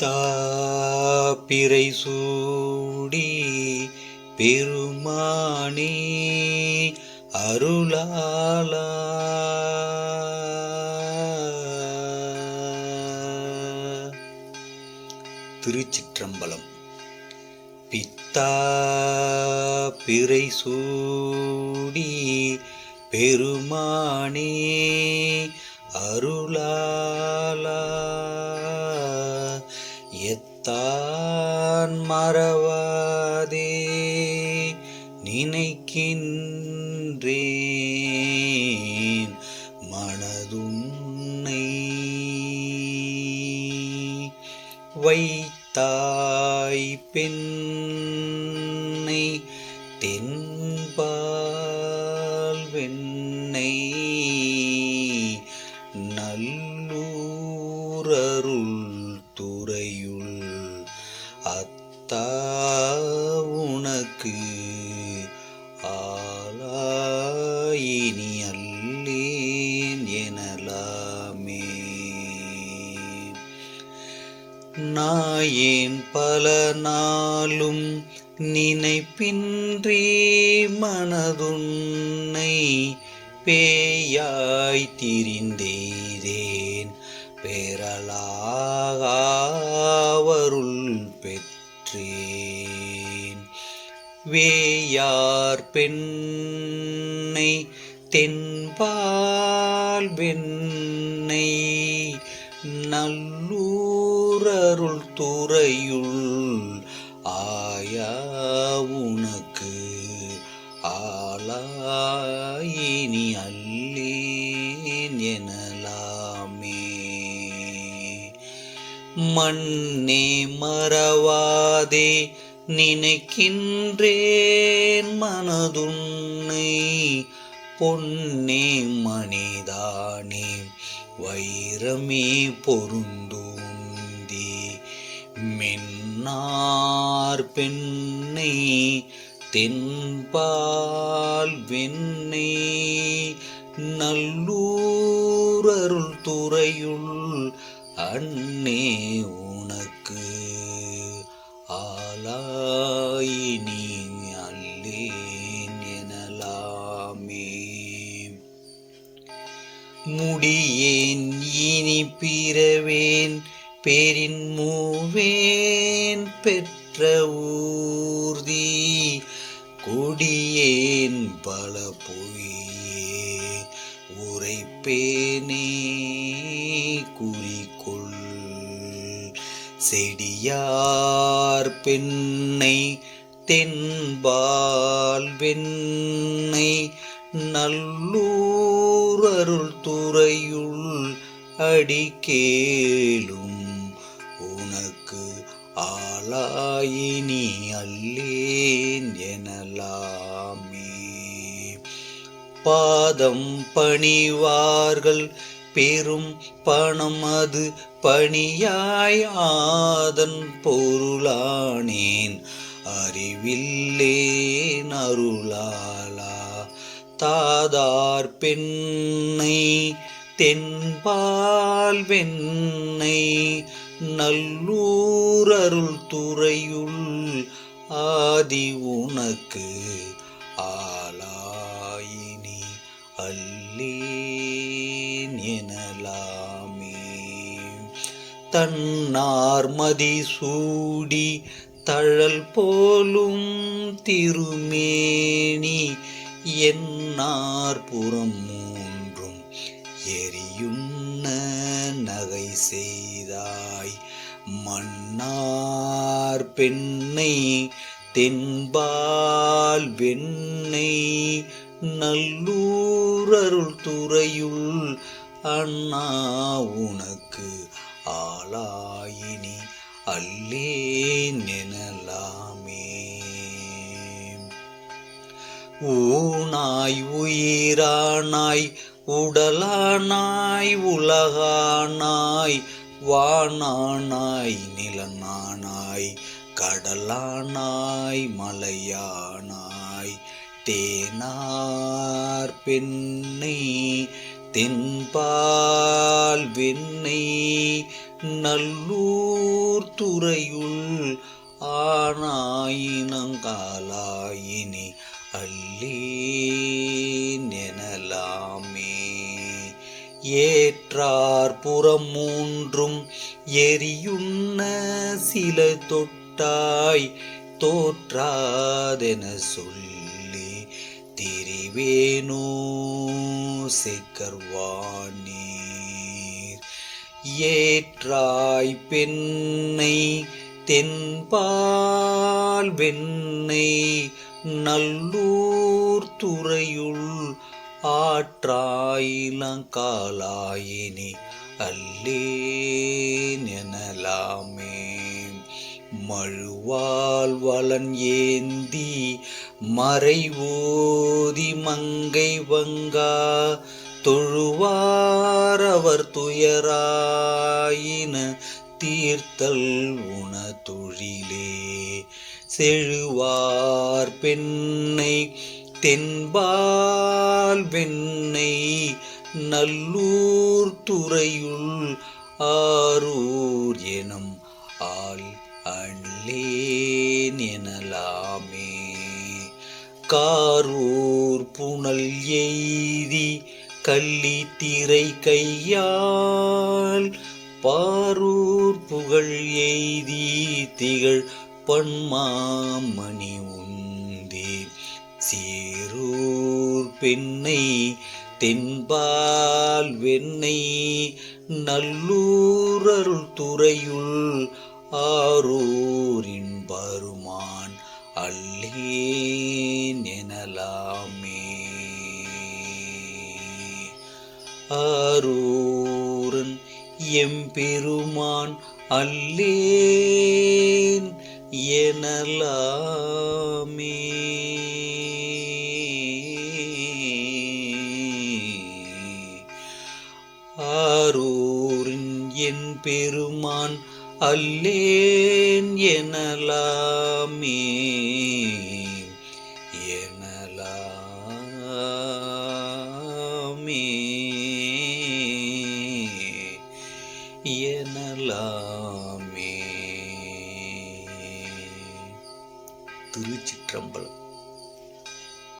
பித்தா சூடி பெருமானே அருளாலா திருச்சிற்றம்பலம். பித்தா பிறை சூடி பெருமானே அருளாலா தான் மறவாதே நினைக்கின்றேன் மனதுன்னை வைத்தாய் பெண்ணை தென்பால் வெண்ணை நல்லூர் எனலாமே நாயேன் பல நாளும் நினைப்பின்றி மனதுன்னை பேயாய் திரிந்தேன் பெறலாகாவருள் பெற்றேன். வேயார் பெண்ணை தென்பா வெண்ணை நல்லூரருள் துறையுள் ஆயா உனக்கு ஆளாயினி அல்லேன் எனலாமே. மண்ணே மறவாதே நினைக்கின்றேன் மனதுன் பொன்னே மணிதானே வைரமே பொருந்தூந்தி. மென்னார் பெண்ணை தென்பால் வெண்ணை நல்லூரருள் துறையுள் அன்னே முடியேன் இனி பிறவேன் பேரின் மூவேன் பெற்ற ஊர்தி. கொடியேன் பல பொய்யே உரைப்பேனே குறிக்கொள். செடியார் பெண்ணை தென்பால் வெண்ணை நல்லூரருள் துறையுள் அடிக்கேலும் உனக்கு ஆளாயினி அல்லேன் எனலாமே. பாதம் பணிவார்கள் பெரும் பணம் அது பணியாய் ஆதன் பொருளானேன். அறிவில்லேன் அருளாலா தாதார் பெண்ணை தென்பால் வெண்ணை நல்லூர் அருள் துறையுள் ஆதி உனக்கு ஆலாயினி அல்லேன் எனலாமே. தன்னார் மதி சூடி தழல் போலும் திருமேனி என்னார் புறம் மூன்றும் எரியுண்ண நகை செய்தாய். மன்னார் பெண்ணை தென்பால் வெண்ணை நல்லூரருள் துறையுள் அண்ணா உனக்கு ஆளாயினி அல்லே எனலாமே. ஊனாய் உயிரானாய் உடலானாய் உலகானாய் வானானாய் நிலனானாய் கடலானாய் மலையானாய் தேனார் பெண்ணை தென்பால் வெண்ணை நல்லூர் துறையுள் ஆனாயினங்காலாயினி அல்லேன் எனலாமே ஏற்றார் புறம் மூன்றும் எரியுண்ண சில தொட்டாய் தோற்றாதென சொல்லி திரிவேனோ செக்கர்வானீர் ஏற்றாய் பெண்ணை தென்பால் வெண்ணை நல்லூர் துறையுள் ஆற்றாயிலங்காலாயினி அல்லேனலாமே மழுவால் வளன் ஏந்தி மறைவோதி மங்கை வங்கா தொழுவாரவர் துயராயின தீர்த்தல் உண தொழிலே. செழுவார் பெண்ணை தென்பால் வெண்ணை நல்லூர் துறையுள் ஆரூர் எனும் ஆள் அள்ளேன் எனலாமே. காரூர் புனல் எய்தி கள்ளி திரை கையால் பாரூர் புகழ் எய்தி திகழ் பன்மாமணி உந்தி சீரூர் பெண்ணை தென்பால் வெண்ணை நல்லூரருள் துறையுள் ஆரூரின் பருமான் அல்லேன் எனலாமே. ஆரூரன் எம்பெருமான் அல்லேன் எனலாமே. ஆரூரின் என் பெருமான் அல்லேன் எனலாமே. எனலாமே எனலாமே திருச்சிற்றம்பலம்